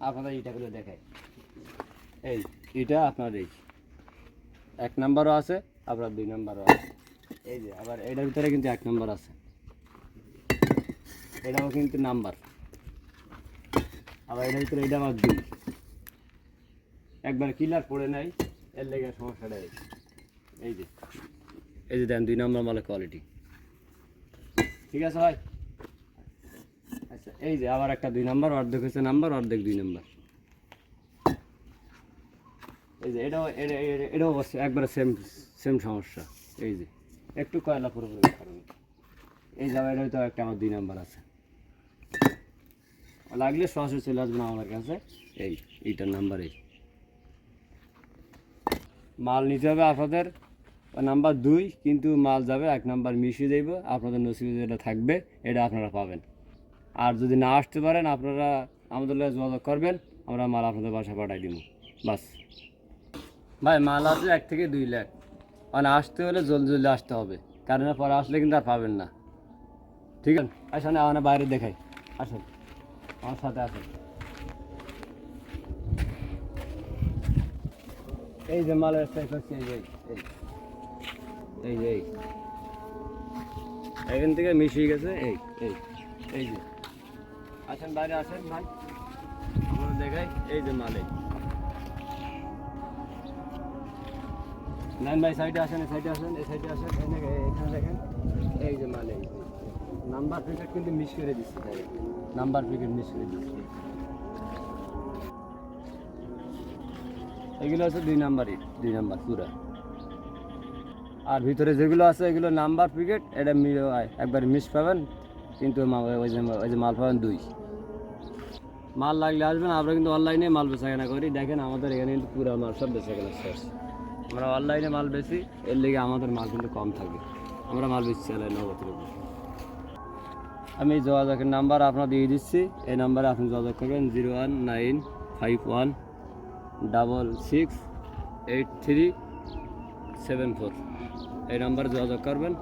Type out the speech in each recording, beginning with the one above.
আপনাদের ইটাগুলো দেখাই। এই, এটা আপনার এই। এক নাম্বারও আছে, আপনার দুই নাম্বারও আছে। এই যে, আবার এটার ভিতরে কিন্তু এক নাম্বার আছে। এটাও কিন্তু নাম্বার। আবার এটার ভিতরে এটা আমার দুই। একবার কিলার পড়ে নাই, এর লেগে সমস্যাটা এই। যে এই যে দেন, দুই নম্বর মালের কোয়ালিটি ঠিক আছে ভাই? আচ্ছা এই যে আবার একটা দুই নাম্বার, অর্ধেক হচ্ছে নাম্বার, অর্ধেক দুই নাম্বার। এই যে এটাও এটা- এটা- এটাও অবশ্য একবারে সেম সেম সমস্যা। এই যে একটু কয়লা কারণে। এই এটা হয়তো একটা আমার দুই নাম্বার আছে। লাগলে সরাসরি চলে আসবেন আমার কাছে। এই, এইটার নাম্বার এই। মাল নিতে হবে আপনাদের। নাম্বার দুই, কিন্তু মাল যাবে, এক নাম্বার মিশিয়ে দেব। আপনাদের নসিবে যেটা থাকবে, এটা আপনারা পাবেন। আর যদি না আসতে পারেন, আপনারা আমাদের যোগাযোগ করবেন, আমরা মাল আপনাদের বাসা পাঠাই দিব। বাস। ভাই, মাল আছে এক থেকে দুই লাখ। মানে আসতে হলে জলদি জলদি আসতে হবে। কারণ পরে আসলে কিন্তু আর পাবেন না। ঠিক আছে? আসেন আমার বাইরে দেখাই। আসেন। আমার সাথে আসেন। এই যে মালের হচ্ছে এই যে এই যে, এই। এখান থেকে মিশিয়ে গেছে, এই এই। এই যে। আসেন বাইরে আসেন ভাই? আমরা দেখাই, এই যে মালিক। নাইন ভাই সাইডে আসেন, এই সাইডে আসেন, এই সাইডে আসেন এখানে দেখেন, এই যে মালে নাম্বার প্লেট কিন্তু মিস করে দিচ্ছে তাই নাম্বার প্লেট মিস করে দিচ্ছে। এগুলো আছে দুই নাম্বারই, দুই নাম্বার, পুরা। আর ভিতরে যেগুলো আছে, এগুলো নাম্বার প্রিকেট এটা একবার মিস পাবেন। কিন্তু ওই যে ওই যে মাল পাবেন দুই। মাল লাগলে আসবেন, আমরা কিন্তু অনলাইনে মাল বেচা কেনা করি। দেখেন আমাদের এখানে কিন্তু পুরো মাল সব বেচা কেনা শেষ। আমরা অনলাইনে মাল বেশি এর লেগে আমাদের মাল কিন্তু কম থাকে। আমরা মাল বেশি নগদের উপর আমি যোগাযোগের নাম্বার আপনার দিয়ে দিচ্ছি। এই নাম্বারে আপনি যোগাযোগ করবেন, zero one nine five one double six eight three seven four. এই নাম্বারে যোগাযোগ করবেন,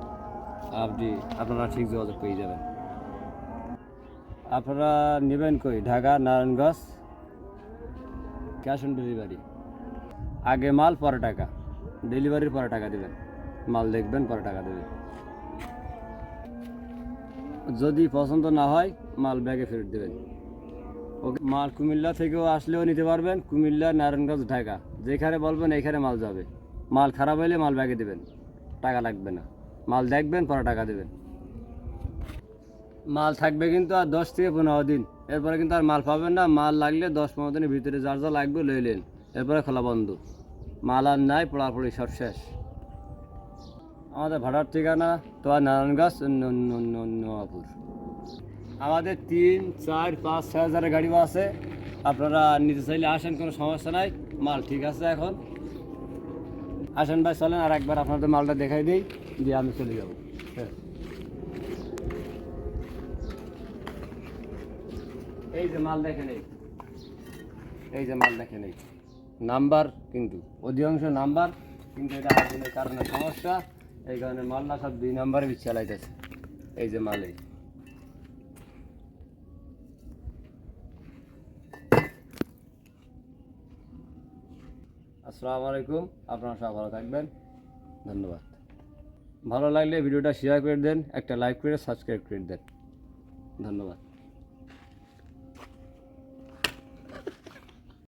আপনি আপনারা ঠিক যোগাযোগ পেয়ে যাবেন। আপনারা নেবেন কই? Dhaka, Narayanganj, cash on delivery. আগে মাল, পরে টাকা। ডেলিভারির পরে টাকা দেবেন। মাল দেখবেন, পরে টাকা দেবেন। যদি পছন্দ না হয়, মাল ব্যাগে ফেরত দেবেন। ওকে, মাল কুমিল্লা থেকেও আসলেও নিতে পারবেন। কুমিল্লা, নারায়ণগঞ্জ, ঢাকা। যেখানে বলবেন, এইখানে মাল যাবে। মাল খারাপ হলে মাল ব্যাগে দেবেন। টাকা লাগবে না। মাল দেখবেন, পরে টাকা দেবেন। মাল থাকবে কিন্তু আর দশ থেকে পনেরো দিন। এরপরে কিন্তু আর মাল পাবেন না। মাল লাগলে দশ পনেরো দিনের ভিতরে যার যা লাগবে লইলেন এরপরে খোলা বন্ধ। মাল আর নাই, পড়াপড়ি সব শেষ। আমাদের ভাড়ার ঠিকানা তো আর নারায়ণগঞ্জ নোয়াপুর। আমাদের তিন, চার, পাঁচ, ছয় হাজারের গাড়িও আছে। আপনারা নিতে চাইলে আসেন, কোনো সমস্যা নাই। মাল ঠিক আছে এখন। আসেন ভাই, চলেন আর একবার আপনাদের মালটা দেখাই দিই, দিয়ে আমি চলে যাব। হ্যাঁ। এই যে মাল দেখেন এই। এই যে মাল দেখেন এই। নাম্বার কিন্তু, অধিকাংশ নাম্বার কিন্তু এটা আগুনের কারণে সমস্যা, এই কারণে মালটা সব দুই নাম্বারে চালাইতেছে। এই যে মাল এই। আসসালামু আলাইকুম, আপনারা সব ভালো থাকবেন। ধন্যবাদ। ভালো লাগলে ভিডিওটা শেয়ার করে দেন, একটা লাইক করে সাবস্ক্রাইব করে দেন। ধন্যবাদ।